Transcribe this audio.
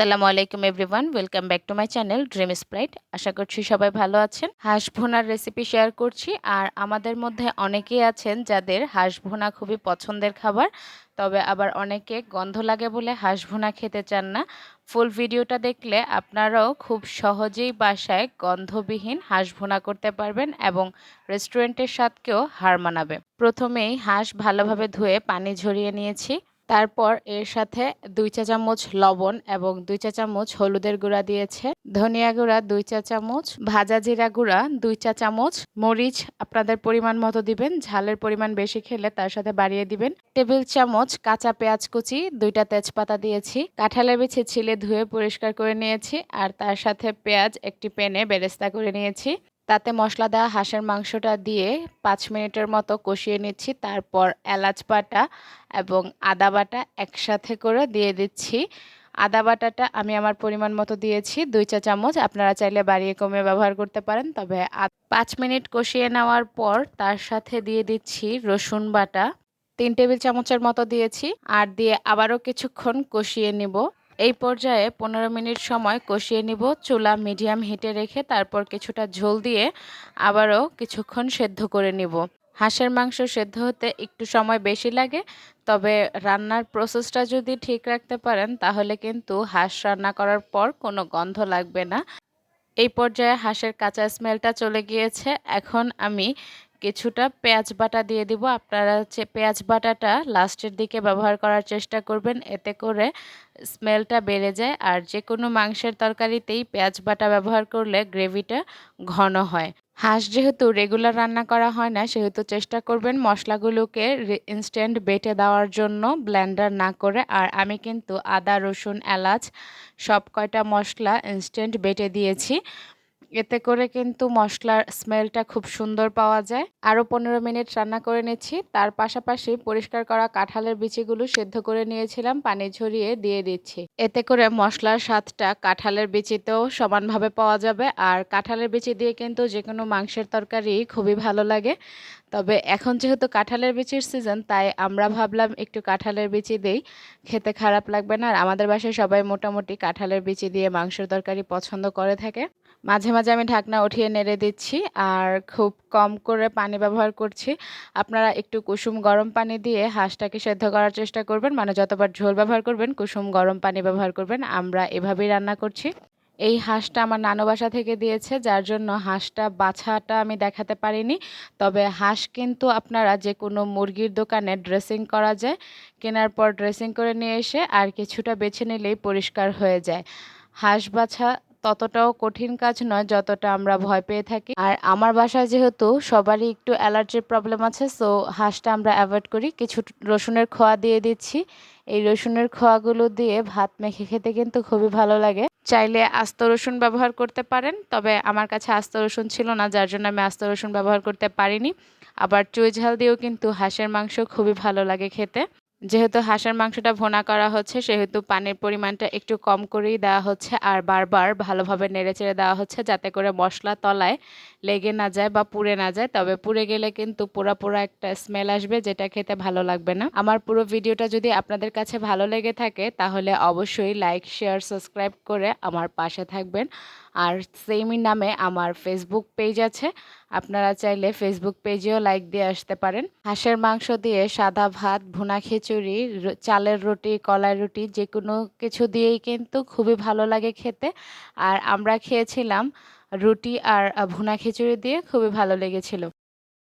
আসসালামু আলাইকুম everyone welcome back to my channel dream sprite আশা করছি সবাই ভালো আছেন। হাঁস ভুনার রেসিপি শেয়ার করছি। আর আমাদের মধ্যে অনেকেই আছেন যাদের হাঁস ভুনা খুবই পছন্দের খাবার, তবে আবার অনেকে গন্ধ লাগে বলে হাঁস ভুনা খেতে চান না। ফুল ভিডিওটা দেখলে আপনারাও খুব সহজেই বাসায় গন্ধবিহীন হাঁস ভুনা করতে পারবেন এবং রেস্টুরেন্টের স্বাদকেও হার মানাবে। প্রথমেই হাঁস ভালোভাবে ধুয়ে পানি ঝরিয়ে নিয়েছি। তারপর এর সাথে দুই চা চামচ লবণ এবং দুই চা চামচ হলুদের গুঁড়া দিয়েছে। ধনিয়া গুঁড়া দুই চা চামচ, ভাজা জিরা গুঁড়া দুই চা চামচ, মরিচ আপনাদের পরিমাণ মতো দিবেন, ঝালের পরিমাণ বেশি খেলে তার সাথে বাড়িয়ে দিবেন। টেবিল চামচ কাঁচা পেঁয়াজ কুচি, দুইটা তেজপাতা দিয়েছি। কাঁঠালের বিছে ছিলে ধুয়ে পরিষ্কার করে নিয়েছি আর তার সাথে পেঁয়াজ একটি প্যানে বেরেস্তা করে নিয়েছি। তাতে মশলা দেওয়া হাঁসের মাংসটা দিয়ে পাঁচ মিনিটের মতো কষিয়ে নিচ্ছি। তারপর এলাচ বাটা এবং আদা বাটা একসাথে করে দিয়ে দিচ্ছি। আদা বাটাটা আমি আমার পরিমাণ মতো দিয়েছি, দুই চা চামচ। আপনারা চাইলে বাড়িয়ে কমে ব্যবহার করতে পারেন, তবে পাঁচ মিনিট কষিয়ে নেওয়ার পর তার সাথে দিয়ে দিচ্ছি রসুন বাটা। তিন টেবিল চামচের মতো দিয়েছি। আর দিয়ে আবারও কিছুক্ষণ কষিয়ে নিব। এই পর্যায়ে পনেরো মিনিট সময় কষিয়ে নিব। চুলা মিডিয়াম হিটে রেখে তারপর কিছুটা ঝোল দিয়ে আবারও কিছুক্ষণ সেদ্ধ করে নিব। হাঁসের মাংস সেদ্ধ হতে একটু সময় বেশি লাগে, তবে রান্নার প্রসেসটা যদি ঠিক রাখতে পারেন, তাহলে কিন্তু হাঁস রান্না করার পর কোনো গন্ধ লাগবে না। এই পর্যায়ে হাঁসের কাঁচা স্মেলটা চলে গিয়েছে। এখন আমি কিছুটা পেঁয়াজ বাটা দিয়ে দিব। আপনারা হচ্ছে পেঁয়াজ বাটাটা লাস্টের দিকে ব্যবহার করার চেষ্টা করবেন। এতে করে স্মেলটা বেড়ে যায়। আর যে কোনো মাংসের তরকারিতেই পেঁয়াজ বাটা ব্যবহার করলে গ্রেভিটা ঘন হয়। হাঁস যেহেতু রেগুলার রান্না করা হয় না, সেহেতু চেষ্টা করবেন মশলাগুলোকে ইনস্ট্যান্ট বেটে দেওয়ার জন্য ব্লেন্ডার না করে। আর আমি কিন্তু আদা, রসুন, এলাচ সব কয়টা মশলা ইনস্ট্যান্ট বেটে দিয়েছি। এতে করে কিন্তু মশলার স্মেলটা খুব সুন্দর পাওয়া যায়। আরও পনেরো মিনিট রান্না করে নিচ্ছি। তার পাশাপাশি পরিষ্কার করা কাঁঠালের বিচিগুলো সেদ্ধ করে নিয়েছিলাম, পানি ঝরিয়ে দিয়ে দিচ্ছি। এতে করে মশলার স্বাদটা কাঁঠালের বিচিতেও সমানভাবে পাওয়া যাবে। আর কাঁঠালের বিচি দিয়ে কিন্তু যে কোনো মাংসের তরকারি খুবই ভালো লাগে। তবে এখন যেহেতু কাঁঠালের বিচির সিজন, তাই আমরা ভাবলাম একটু কাঁঠালের বিচি দেই। খেতে খারাপ লাগবে না। আর আমাদের বাসায় সবাই মোটামুটি কাঁঠালের বিচি দিয়ে মাংসের তরকারি পছন্দ করে থাকে। মাঝে মাঝে আমি ঢাকনা উঠিয়ে নেড়ে দিচ্ছি আর খুব কম করে পানি ব্যবহার করছি। আপনারা একটু কুসুম গরম পানি দিয়ে হাঁসটাকে সেদ্ধ করার চেষ্টা করবেন। মানে যতবার ঝোল ব্যবহার করবেন, কুসুম গরম পানি ব্যবহার করবেন। আমরা এভাবেই রান্না করছি। এই হাঁসটা আমার নানু বাসা থেকে দিয়েছে, যার জন্য হাঁসটা বাছাটা আমি দেখাতে পারিনি। তবে হাঁস কিন্তু আপনারা যে কোনো মুরগির দোকানে ড্রেসিং করা যায়, কেনার পর ড্রেসিং করে নিয়ে এসে আর কিছুটা বেছে নিলেই পরিষ্কার হয়ে যায়। হাঁস বাছা ততটাও কঠিন কাজ নয় যতটা আমরা ভয় পেয়ে থাকি। আর আমার বাসায় যেহেতু সবারই একটু অ্যালার্জির প্রবলেম আছে, সো হাঁসটা আমরা অ্যাভয়েড করি। কিছু রসুনের খোয়া দিয়ে দিচ্ছি। এই রসুনের খোয়াগুলো দিয়ে ভাত মেখে খেতে কিন্তু খুবই ভালো লাগে। চাইলে আস্ত রসুন ব্যবহার করতে পারেন, তবে আমার কাছে আস্ত রসুন ছিল না, যার জন্য আমি আস্ত রসুন ব্যবহার করতে পারিনি। আবার চুই ঝাল দিয়েও কিন্তু হাঁসের মাংস খুবই ভালো লাগে খেতে। যেহেতু হাঁসের মাংসটা ভোনা করা হচ্ছে, সেহেতু পানির পরিমাণটা একটু কম করেই দেওয়া হচ্ছে আর বারবার ভালোভাবে নেড়েচেড়ে দেওয়া হচ্ছে যাতে করে মশলা তলায় লেগে না যায় বা পুড়ে না যায়। তবে পুড়ে গেলে কিন্তু পোড়া পোড়া একটা স্মেল আসবে যেটা খেতে ভালো লাগবে না। আমার পুরো ভিডিওটা যদি আপনাদের কাছে ভালো লেগে থাকে, তাহলে অবশ্যই লাইক শেয়ার সাবস্ক্রাইব করে আমার পাশে থাকবেন। আর সেমই নামে আমার ফেসবুক পেজ আছে। আপনারা চাইলে ফেসবুক পেজেও লাইক দিয়ে আসতে পারেন। হাঁসের মাংস দিয়ে সাদা ভাত, ভুনা খিচুড়ি চালের রুটি, কলাই রুটি যে কোনো কিছু দিয়েই কিন্তু খুবই ভালো লাগে খেতে। আর আমরা খেয়েছিলাম রুটি আর ভুনা খিচুড়ি দিয়ে খুবই ভালো লেগেছিল।